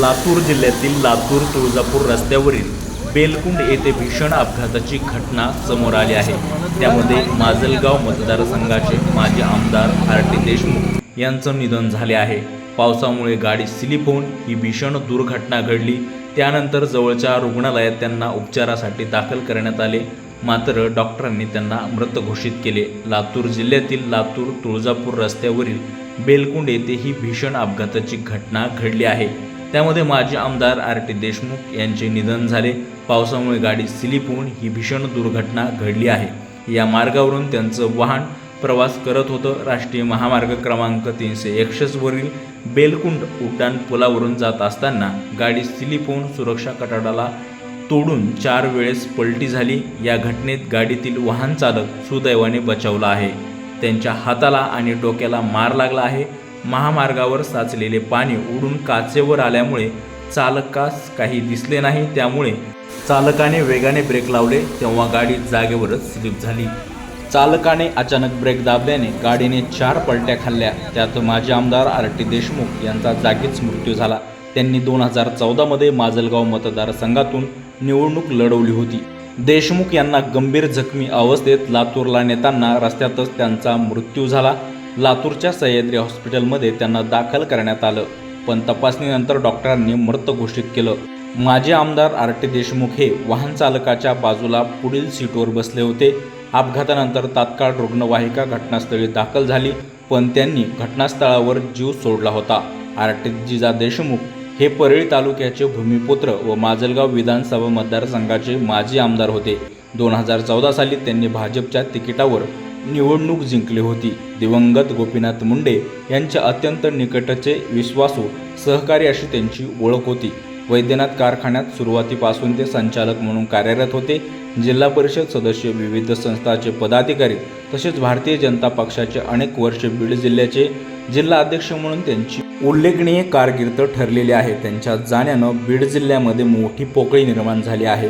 लातूर जिल्ह्यातील लातूर तुळजापूर रस्त्यावरील बेलकुंड येथे भीषण अपघाताची घटना समोर आली आहे. त्यामध्ये माजलगाव मतदारसंघाचे माजी आमदार आर टी देशमुख यांचं निधन झाले आहे. पावसामुळे गाडी स्लिप होऊन ही भीषण दुर्घटना घडली. त्यानंतर जवळच्या रुग्णालयात त्यांना उपचारासाठी दाखल करण्यात आले. मात्र डॉक्टरांनी त्यांना मृत घोषित केले. लातूर जिल्ह्यातील लातूर तुळजापूर रस्त्यावरील बेलकुंड येथे ही भीषण अपघाताची घटना घडली आहे. त्यामध्ये माजी आमदार आर टी देशमुख यांचे निधन झाले. पावसामुळे गाडी स्लिप होऊन ही भीषण दुर्घटना घडली आहे. या मार्गावरून त्यांचं वाहन प्रवास करत होतं. राष्ट्रीय महामार्ग क्रमांक तीनशे एकसष्टवरील बेलकुंड उड्डाण पुलावरून जात असताना गाडी स्लिप होऊन सुरक्षा कटाडाला तोडून चार वेळेस पलटी झाली. या घटनेत गाडीतील वाहन चालक सुदैवाने बचावला आहे. त्यांच्या हाताला आणि डोक्याला मार लागला आहे. महामार्गावर साचलेले पाणी उडून काचेवर आल्यामुळे चालकास काही दिसले नाही. त्यामुळे चालकाने वेगाने ब्रेक लावले तेव्हा गाडी जागेवरच स्लिप झाली. चालकाने अचानक ब्रेक दाबल्याने गाडीने चार पलट्या खाल्ल्या. त्यात माजी आमदार आर. टी. देशमुख यांचा जागीच मृत्यू झाला. त्यांनी दोन हजार चौदामध्ये माजलगाव मतदारसंघातून निवडणूक लढवली होती. देशमुख यांना गंभीर जखमी अवस्थेत लातूरला नेताना रस्त्यातच त्यांचा मृत्यू झाला. लातूरच्या सह्याद्री हॉस्पिटलमध्ये त्यांना दाखल करण्यात आलं. पण तपासणीनंतर डॉक्टरांनी मृत घोषित केलं. माजी आमदार आर टी देशमुख हे वाहन चालकाच्या बाजूला पुढील सीटवर बसले होते. अपघातानंतर तात्काळ रुग्णवाहिका घटनास्थळी दाखल झाली पण त्यांनी घटनास्थळावर जीव सोडला होता. आर टी जिजा देशमुख हे परळी तालुक्याचे भूमिपुत्र व माजलगाव विधानसभा मतदारसंघाचे माजी आमदार होते. दोन हजार चौदा साली त्यांनी भाजपच्या तिकिटावर निवडणूक जिंकली होती. दिवंगत गोपीनाथ मुंडे यांच्या अत्यंत निकटचे विश्वासू सहकारी अशी त्यांची ओळख होती. वैद्यनाथ कारखान्यात सुरुवातीपासून ते संचालक म्हणून कार्यरत होते. जिल्हा परिषद सदस्य विविध संस्थांचे पदाधिकारी तसेच भारतीय जनता पक्षाचे अनेक वर्ष बीड जिल्ह्याचे जिल्हा अध्यक्ष म्हणून त्यांची उल्लेखनीय कारकीर्द ठरलेली आहे. त्यांच्या जाण्यानं बीड जिल्ह्यामध्ये मोठी पोकळी निर्माण झाली आहे.